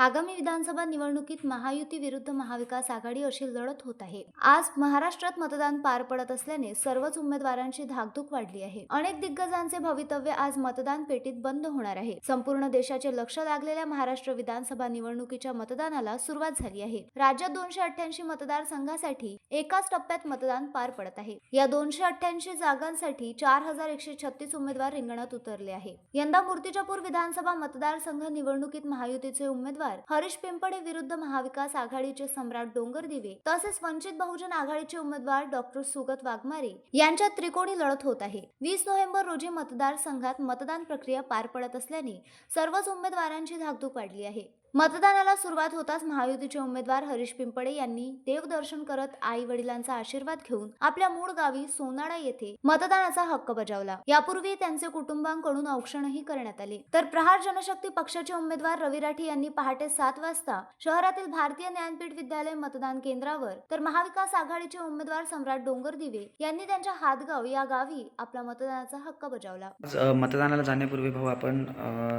आगामी विधानसभा निवडणुकीत महायुती विरुद्ध महाविकास आघाडी अशी लढत होत आहे. आज महाराष्ट्रात मतदान पार पडत असल्याने सर्वच उमेदवारांची धाकधूक वाढली आहे. अनेक दिग्गजांचे भवितव्य आज मतदान पेटीत बंद होणार आहे. संपूर्ण देशाचे लक्ष लागलेल्या महाराष्ट्र विधानसभा निवडणुकीच्या मतदानाला सुरुवात झाली आहे. राज्यात दोनशे अठ्ठ्याऐंशी मतदारसंघासाठी एकाच टप्प्यात मतदान पार पडत आहे. या दोनशे अठ्ठ्याऐंशी जागांसाठी चार हजार एकशे छत्तीस उमेदवार रिंगणात उतरले आहे. यंदा मूर्तिजापूर विधानसभा मतदारसंघ निवडणुकीत महायुतीचे उमेदवार हरीश पिंपडे विरुद्ध महाविकास आघाडीचे सम्राट डोंगरदिवे तसेच वंचित बहुजन आघाडीचे उमेदवार डॉक्टर सुगत वाघमारे यांच्यात त्रिकोणी लढत होत आहे. वीस नोव्हेंबर रोजी मतदारसंघात मतदान प्रक्रिया पार पडत असल्याने सर्वच उमेदवारांची धाकधूक वाढली आहे. मतदानाला सुरुवात होताच महायुतीचे उमेदवार हरीश पिंपळे यांनी देवदर्शन करत आई वडिलांचा आशीर्वाद घेऊन आपल्या मूळ गावी सोनाडा येथे मतदानाचा हक्क बजावला. यापूर्वी त्यांचे कुटुंबांकडून औक्षणही करण्यात आले. तर प्रहार जनशक्ती पक्षाचे उमेदवार रवी राठी यांनी पहाटे सात वाजता शहरातील भारतीय ज्ञानपीठ विद्यालय मतदान केंद्रावर तर महाविकास आघाडीचे उमेदवार सम्राट डोंगरदिवे यांनी त्यांच्या हातगाव या गावी आपला मतदानाचा हक्क बजावला. मतदानाला जाण्यापूर्वी भाऊ आपण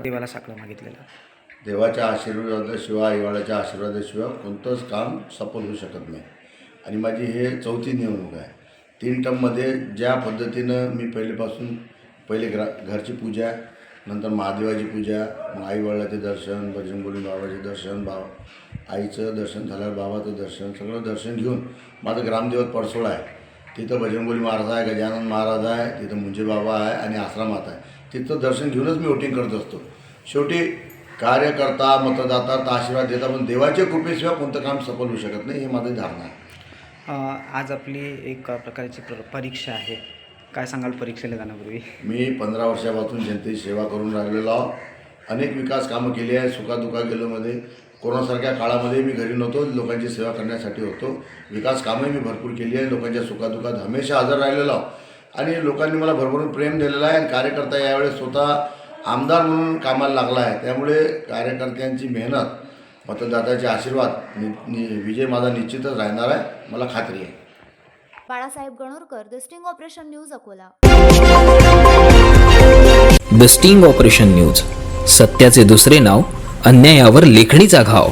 देवाला साकडं मागितलेला. देवाच्या आशीर्वादाशिवाय हिवाळ्याच्या आशीर्वादाशिवाय कोणतंच काम सफल होऊ शकत नाही. आणि माझी हे चौथी निवडणूक आहे. तीन टर्ममध्ये ज्या पद्धतीनं मी पहिलेपासून पहिले ग्रा घरची पूजा नंतर महादेवाची पूजा मग आईवडिलाचे दर्शन बजरंगबली बाबाचे दर्शन बाबा आईचं दर्शन झाल्यावर बाबाचं दर्शन सगळं दर्शन घेऊन माझं ग्रामदेवत पडसोळ आहे. तिथं बजरंगबली महाराज आहे गजानन महाराज आहे तिथं मुंजे बाबा आहे आणि आश्रमात आहे. तिथं दर्शन घेऊनच मी वोटिंग करत असतो. शेवटी कार्यकर्ता मतदाता आशीर्वाद देतात पण देवाच्या कृपेशिवाय कोणतं काम सफल होऊ शकत नाही हे माझी धारणा आहे. आज आपली एक प्रकारची प्र परीक्षा आहे. काय सांगाल परीक्षेला जाण्यापूर्वी? मी पंधरा वर्षापासून जनतेची सेवा करून राहिलेलो आहो. अनेक विकास कामं केली आहे सुखादुखा गेलोमध्ये कोरोनासारख्या काळामध्ये मी घरी नव्हतो लोकांची सेवा करण्यासाठी होतो. विकास कामंही मी भरपूर केली आहे लोकांच्या सुखादुखात हमेशा हजर राहिलेलो आणि लोकांनी मला भरभरून प्रेम दिलेलं आहे आणि कार्यकर्ता यावेळेस स्वतः आमदार म्हणून कामाला लागला आहे त्यामुळे कार्यकर्त्यांची मेहनत मतदात्याचे आशीर्वाद नि, नि विजय माझा निश्चितच राहणार आहे मला खात्री आहे. Balasaheb Ganorkar the sting operation news Akola. The sting operation news सत्याचे दुसरे नाव अन्यायावर लेखणीचा घाव.